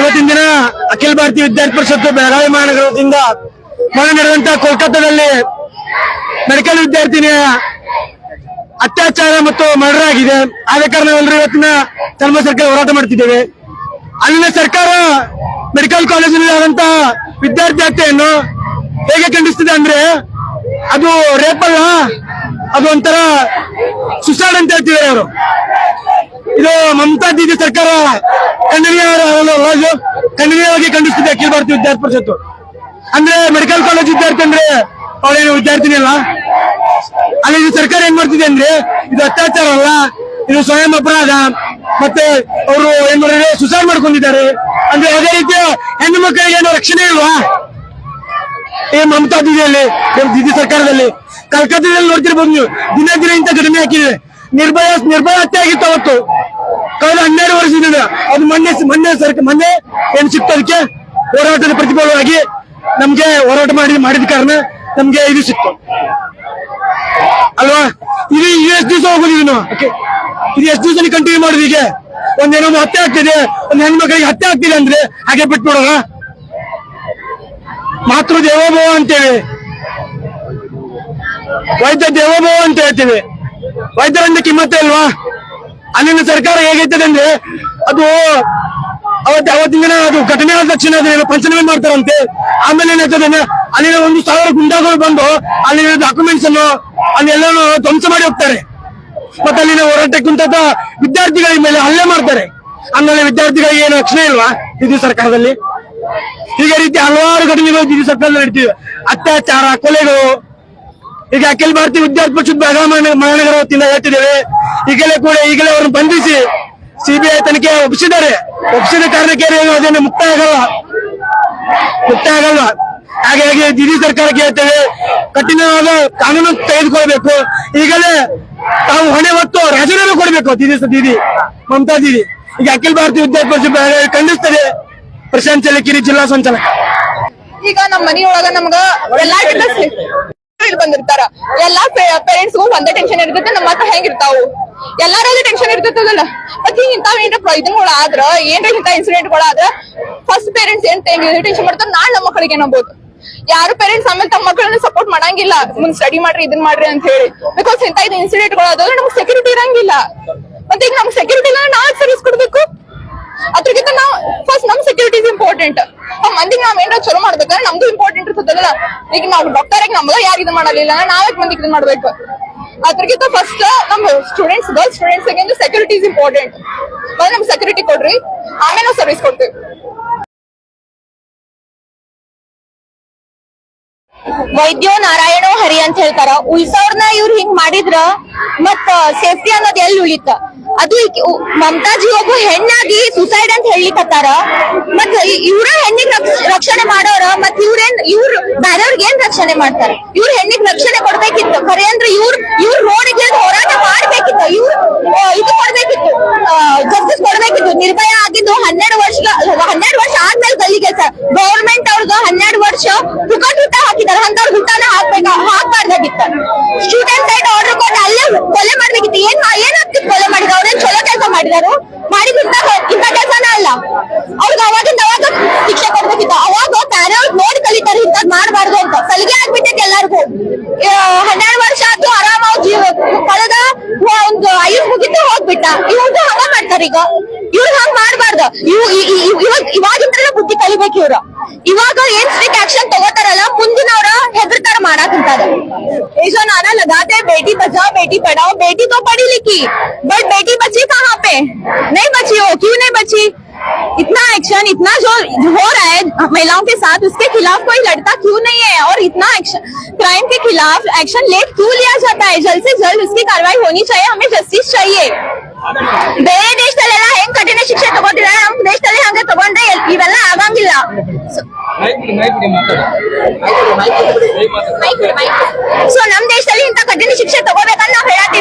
ಇವತ್ತಿನ ದಿನ ಅಖಿಲ ಭಾರತೀಯ ವಿದ್ಯಾರ್ಥಿ ಪರಿಷತ್ತು ಬೆಳಗಾವಿ ಮಹಾನಗರದಿಂದ ಮೊನ್ನೆ ನಡೆದಂತ ಕೋಲ್ಕತ್ತಾದಲ್ಲಿ ಮೆಡಿಕಲ್ ವಿದ್ಯಾರ್ಥಿನಿಯ ಅತ್ಯಾಚಾರ ಮತ್ತು ಮರ್ಡರ್ ಆಗಿದೆ. ಆದ ಕಾರಣ ಎಲ್ಲರೂ ಇವತ್ತಿನ ಧರ್ಮ ಸರ್ಕಾರ ಹೋರಾಟ ಮಾಡ್ತಿದ್ದೇವೆ. ಅಲ್ಲಿನ ಸರ್ಕಾರ ಮೆಡಿಕಲ್ ಕಾಲೇಜಿನಲ್ಲಿ ಆದಂತಹ ವಿದ್ಯಾರ್ಥಿ ಹತ್ಯೆಯನ್ನು ಹೇಗೆ ಖಂಡಿಸ್ತಿದೆ ಅಂದ್ರೆ ಅದು ರೇಪ್ ಅಲ್ಲ, ಅದು ಒಂಥರ ಸುಸೈಡ್ ಅಂತ ಹೇಳ್ತಿದ್ದಾರೆ ಅವರು. ಇದು ಮಮತಾ ದೀದಿ ಸರ್ಕಾರ ಖಂಡನೀಯ ಖಂಡನೀಯವಾಗಿ ಖಂಡಿಸ್ತಿದೆ ಅಖಿಲ ಭಾರತೀಯ ವಿದ್ಯಾರ್ಥಿ ಪರಿಷತ್ತು. ಅಂದ್ರೆ ಮೆಡಿಕಲ್ ಕಾಲೇಜ್ ವಿದ್ಯಾರ್ಥಿ ಅಂದ್ರೆ ಅವಳೇನು ವಿದ್ಯಾರ್ಥಿನಿ ಅಲ್ಲ ಅಲ್ಲಿ ಇದು ಸರ್ಕಾರ ಏನ್ ಮಾಡ್ತಿದೆ ಅಂದ್ರೆ ಇದು ಅತ್ಯಾಚಾರ ಅಲ್ಲ, ಇದು ಸ್ವಯಂ ಅಪರಾಧ, ಮತ್ತೆ ಅವರು ಏನ್ ಮಾಡಿದ್ರೆ? ಸುಸೈಡ್ ಮಾಡ್ಕೊಂಡಿದ್ದಾರೆ. ಅಂದ್ರೆ ಅದೇ ರೀತಿಯ ಹೆಣ್ಣು ಮಕ್ಕಳಿಗೆ ಏನೋ ರಕ್ಷಣೆ ಇಲ್ವಾ? ಈ ಮಮತಾ ದಿದಿಯಲ್ಲಿ ದಿದಿ ಸರ್ಕಾರದಲ್ಲಿ. ಕಲ್ಕತ್ತಾದಲ್ಲಿ ನೋಡ್ತಿರ್ಬೋದು ನೀವು. ದಿನ ದಿನ ಇಂತ ಕಡಿಮೆ ಹಾಕಿದೆ ನಿರ್ಭಯ ನಿರ್ಭಯ ಹತ್ಯೆ ಆಗಿತ್ತು ಅವತ್ತು. ಕಳೆದ ಹನ್ನೆರಡು ವರ್ಷದಿಂದ ಅದು ಮೊನ್ನೆ ಮೊನ್ನೆ ಸರ್ಕಾರ ಮೊನ್ನೆ ಏನ್ ಸಿಕ್ತದಕ್ಕೆ ಹೋರಾಟದ ಪ್ರತಿಫಲವಾಗಿ ನಮ್ಗೆ ಹೋರಾಟ ಮಾಡಿ ಮಾಡಿದ ಕಾರಣ ನಮ್ಗೆ ಇದು ಸಿಕ್ತು. ಅಲ್ವಾ? ಇದು ಎಷ್ಟು ದಿವಸ ಹೋಗೋದು ಇದನ್ನು? ಇದು ಎಷ್ಟು ದಿವಸ ಕಂಟಿನ್ಯೂ ಮಾಡುದು ಈಗ ಒಂದೇನೋ ಹತ್ಯೆ ಆಗ್ತಿದೆ. ಒಂದ್ ಹೆಣ್ಮಕ್ಳಿಗೆ ಹತ್ಯೆ ಆಗ್ತಿದೆ ಅಂದ್ರೆ ಹಾಗೆ ಬಿಟ್ಬಿಡೋಣ? ಮಾತೃ ದೇವೋಭವ ಅಂತೇವೆ ವೈದ್ಯ ದೇವೋಭವ ಅಂತ ಹೇಳ್ತೀವಿ. ವೈದ್ಯರಿಂದ ಕಿಮ್ಮತ್ತೆ ಅಲ್ವಾ? ಅಲ್ಲಿನ ಸರ್ಕಾರ ಹೇಗೈತದೆ ಅಂದ್ರೆ ಅದು ಅವತ್ತು ಅವತ್ತಿನ ದಿನ ಅದು ಘಟನೆ ಆದ ತಕ್ಷಣ ಅದನ್ನ ಪಂಚನಾಮೆ ಮಾಡ್ತಾರಂತೆ. ಆಮೇಲೆ ಏನಾಗ್ತದೆ ಅಂದ್ರೆ ಅಲ್ಲಿನ ಒಂದು ಸಾವಿರ ಗುಂಡಾಗಳು ಬಂದು ಅಲ್ಲಿನ ಡಾಕ್ಯುಮೆಂಟ್ಸ್ ಅನ್ನು ಅಲ್ಲೆಲ್ಲನೂ ಧ್ವಂಸ ಮಾಡಿ ಹೋಗ್ತಾರೆ. ಮತ್ತೆ ಅಲ್ಲಿನ ಹೋರಾಟಕ್ಕೆ ಕುಂತ ವಿದ್ಯಾರ್ಥಿಗಳ ಮೇಲೆ ಹಲ್ಲೆ ಮಾಡ್ತಾರೆ. ಆಮೇಲೆ ವಿದ್ಯಾರ್ಥಿಗಳಿಗೆ ಏನು ರಕ್ಷಣೆ ಇಲ್ವಾ ಇದು ಸರ್ಕಾರದಲ್ಲಿ? ಹೀಗೆ ರೀತಿ ಹಲವಾರು ಘಟನೆಗಳು ಸರ್ಕಾರದಲ್ಲಿ ನಡೀತಿವೆ. ಅತ್ಯಾಚಾರ, ಕೊಲೆಗಳು ಈಗ ಅಖಿಲ ಭಾರತೀಯ ವಿದ್ಯಾರ್ಥಿ ಪರಿಷತ್ ಬೆಳಗಾವಿ ಮಹಾನಗರ ವತಿಯಿಂದ ಹೇಳ್ತಿದ್ದೇವೆ. ಈಗಲೇ ಕೂಡ ಈಗಲೇ ಅವರನ್ನು ಬಂಧಿಸಿ ಸಿಬಿಐ ತನಿಖೆ ಒಪ್ಪಿಸಿದ್ದಾರೆ. ಒಪ್ಪಿಸಿದ ಕಾರಣಕ್ಕೆ ಅದನ್ನು ಮುಕ್ತ ಆಗಲ್ಲ. ಮುಕ್ತ ಆಗಲ್ಲ. ಹಾಗಾಗಿ ದಿದಿ ಸರ್ಕಾರಕ್ಕೆ ಹೇಳ್ತೇವೆ. ಕಠಿಣವಾದ ಕಾನೂನು ತೆಗೆದುಕೊಳ್ಬೇಕು. ಈಗಲೇ ತಾವು ಹೊಣೆ ಹೊತ್ತು ರಾಜೀನಾಮೆ ಕೊಡಬೇಕು ದಿದಿ ದೀದಿ ಮಮತಾ ದೀದಿ ಈಗ ಅಖಿಲ ಭಾರತೀಯ ವಿದ್ಯಾರ್ಥಿ ಪರಿಷತ್ ಖಂಡಿಸ್ತದೆ. ಪ್ರಶಾಂತ್ ಚಲಕಿರಿ ಜಿಲ್ಲಾ ಸಂಚಾಲಕ. ಈಗ ನಮ್ಮ ಮನೆಯೊಳಗ ನಮ್ಗ ಇಲ್ಲಿ ಬಂದಿರ್ತಾರ. ಎಲ್ಲಾ ಪೇರೆಂಟ್ಸ್ಗೂ ಒಂದೇ ಟೆನ್ಷನ್ ಇರ್ತೈತೆ, ನಮ್ಮ ಮಕ್ಳು ಹೆಂಗಿರ್ತಾವು? ಎಲ್ಲಾರಲ್ಲೂ ಟೆನ್ಷನ್ ಇರ್ತೈತಲ್ಲ ಮತ್ ಹಿಂಗ್ ಇಂತಾವ್ ಏನ್ರ ಇದನ್ಗಳು ಆದ್ರ, ಏನ್ರ ಇಂತ ಇನ್ಸಿಡೆಂಟ್ ಫಸ್ಟ್ ಪೇರೆಂಟ್ಸ್ ಏನ್ ಟೆನ್ಷನ್ ಮಾಡ್ತಾರ ನಾಳೆ ನಮ್ಮ ಮಕ್ಕಳಿಗೆ ಏನಾಗ್ಬೋದು ಯಾರು ಪೇರೆಂಟ್ಸ್ ಆಮೇಲೆ ತಮ್ಮ ಮಕ್ಕಳನ್ನ ಸಪೋರ್ಟ್ ಮಾಡಂಗಿಲ್ಲ. ಮುಂದ್ ಸ್ಟಡಿ ಮಾಡ್ರಿ, ಇದನ್ ಮಾಡ್ರಿ ಅಂತ ಹೇಳಿ. ಬಿಕಾಸ್ ಇಂತ ಇದು ಇನ್ಸಿಡೆಂಟ್ಗಳು ಆದ್ರೆ ನಮ್ಗೆ ಸೆಕ್ಯೂರಿಟಿ ಇರಂಗಿಲ್ಲ. ಮತ್ತೆ ಈಗ ನಮ್ಗೆ ಸೆಕ್ಯೂರಿಟಿ ನಾವ್ ಸರ್ವಿಸ್ ಕೊಡ್ಬೇಕು? ಅದ್ರಗಿಂತ ನಾವ್ ಫಸ್ಟ್ ನಮ್ ಸೆಕ್ಯೂರಿಟಿ ಇಂಪಾರ್ಟೆಂಟ್ ಮಂದಿಗೆ ನಾವ್ ಏನಾರ ಚಲೋ ಮಾಡ್ಬೇಕಂದ್ರೆ ನಮ್ದು ಇಂಪಾರ್ಟೆಂಟ್ ಇರ್ತದಲ್ಲ ಈಗ ನಾವ್ ಡಾಕ್ಟರ್ ನಮ್ಗ ಯಾರು ಇದು ಮಾಡಲಿಲ್ಲ, ನಾವೇ ಮಂದಿಗೆ ಇದು ಮಾಡ್ಬೇಕು? ಅದ್ರಗಿಂತ ಫಸ್ಟ್ ನಮ್ students girls students security is important ಮೊದಲು ನಮ್ಗೆ ಸೆಕ್ಯೂರಿಟಿ ಕೊಡ್ರಿ, ಆಮೇಲೆ ನಾವು ಸರ್ವಿಸ್ ಕೊಡ್ತೀವಿ. ವೈದ್ಯೋ ನಾರಾಯಣೋ ಹರಿ ಅಂತ ಹೇಳ್ತಾರ. ಉಳ್ಸೋರ್ನ ಇವ್ರು ಹಿಂಗ್ ಮಾಡಿದ್ರ ಮತ್ತ ಸೇಫ್ಟಿ ಅನ್ನೋದ್ ಎಲ್ಲಿ ಉಳಿತ? ಅದು ಮಮತಾಜಿ ಒಬ್ಬ ಹೆಣ್ಣಾಗಿ ಸುಸೈಡ್ ಅಂತ ಹೇಳಿಕತ್ತಾರ ಮತ್ ಇವ್ರ ಹೆಣ್ಣಿಗ್ ರಕ್ಷ- ರಕ್ಷಣೆ ಮಾಡೋರ ಮತ್ ಇವ್ರೇನ್, ಇವ್ರ ಬೇರೆಯವ್ರಿಗೆ ಏನ್ ರಕ್ಷಣೆ ಮಾಡ್ತಾರ? ಇವ್ರ ಹೆಣ್ಣಿಗ್ ರಕ್ಷಣೆ ಕೊಡ್ಬೇಕಿತ್ತು. ಖರೆ ಅಂದ್ರೆ ಇವ್ರ ಇವ್ರ ರೋಡಿಗೆ ಹೋರಾಟ ಮಾಡ್ಬೇಕಿತ್ತು. ಇವ್ರ ಇದು ಕೊಡ್ಬೇಕಿತ್ತು ಜಸ್ಟಿಸ್ ಕೊಡ್ಬೇಕಿತ್ತು ನಿರ್ಭಯ ಆಗಿದ್ದು ಹನ್ನೆರಡು ವರ್ಷ ಹನ್ನೆರಡು ವರ್ಷ ಆದ್ಮೇಲೆ ಗಲ್ಲಿಗೆ ಸರ್ ಗೌರ್ಮೆಂಟ್ ಅವ್ರಿಗೆ ಹನ್ನೆರಡು ವರ್ಷ ಪುಕಟ್ ಊಟ ಹಾಕಿದಾರೆ ಅಂತವ್ರ ಊಟನ ಹಾಕ್ಬೇಕ ಹಾಕ್ಬಾರ್ದಾಗಿತ್ತ ಸ್ಟೂಡೆಂಟ್ ಸೈಡ್ ಆರ್ಡರ್ ಕೊಟ್ಟು ಅಲ್ಲೇ ಕೊಲೆ ಮಾಡ್ಬೇಕಿತ್ತು. ಏನ್ ಏನಾಗ್ತಿ ಕೊಲೆ ಮಾಡಿದ್ರು? ಅವ್ರೇನ್ ಚಲೋ ಕೆಲಸ ಮಾಡಿದಾರು? ಮಾಡಿದಂತ ಇಂಥ ಕೆಲಸನ ಅಲ್ಲ. ಅವ್ರಿಗೆ ಅವಾಗಿಂದ ಅವಾಗ ಶಿಕ್ಷೆ ಕೊಡ್ಬೇಕಿತ್ತು. ಅವಾಗ ಬೇರೆಯವ್ರು ನೋಡಿ ಕಲಿತಾರೆ, ಇಂಥದ್ ಮಾಡಬಾರ್ದು ಅಂತ. ಸಲಿಗೆ ಆಗ್ಬಿಟ್ಟೈತೆ ಎಲ್ಲಾರ್ಗು. ಹನ್ನೆರಡು ವರ್ಷ ಆಯ್ತು ಆರಾಮ ಜೀವ ಕಳೆದ ಒಂದು ಐದು ಮುಗಿತು ಹೋಗ್ಬಿಟ್ಟ. ಇವ್ರದ್ದು ಹಂಗ ಮಾಡ್ತಾರ ಈಗ. ಇವ್ರು ಹಂಗ ಮಾಡ್ಬಾರ್ದು. ಇವ್ ಇವಾಗ ಇವಾಗಿಂದಲೇ ಬುದ್ಧಿ ಕಲಿಬೇಕು ಇವ್ರು. ಇವಾಗ ಏನ್ ಸ್ಟ್ರಿಕ್ಟ್ ಆಕ್ಷನ್ ತಗೋತಾರಲ್ಲ, ಮುಂದಿನವ್ರ ಹೆದರ್ತಾರ, ಮಾಡಾಕಂತಾರ. जो नारा लगाते हैं बेटी बचाओ बेटी पढ़ाओ बेटी तो पढ़ी लिखी बट बेटी बची कहाँ पे नहीं बची हो क्यों नहीं बची इतना एक्शन इतना जो हो रहा है महिलाओं के साथ उसके खिलाफ कोई लड़ता क्यों नहीं है और इतना एक्शन क्राइम के खिलाफ एक्शन लेट क्यों लिया जाता है जल्द से जल्द उसकी कार्रवाई होनी चाहिए हमें जस्टिस चाहिए ಬೇರೆ ದೇಶದಲ್ಲೆಲ್ಲ ಹೆಂಗ್ ಕಠಿಣ ಶಿಕ್ಷೆ ತಗೋತಿದ್ದಾರೆ ನಮ್ ದೇಶದಲ್ಲಿ ಹಂಗೆ ತಗೊಂಡ್ರೆ ಎಲ್- ಇವೆಲ್ಲ ಆಗಂಗಿಲ್ಲ ಸೊ ನಮ್ ದೇಶದಲ್ಲಿ ಇಂತ ಕಠಿಣ ಶಿಕ್ಷೆ ತಗೋಬೇಕಂತ ನಾವ್ ಹೇಳತ್ತೀವಿ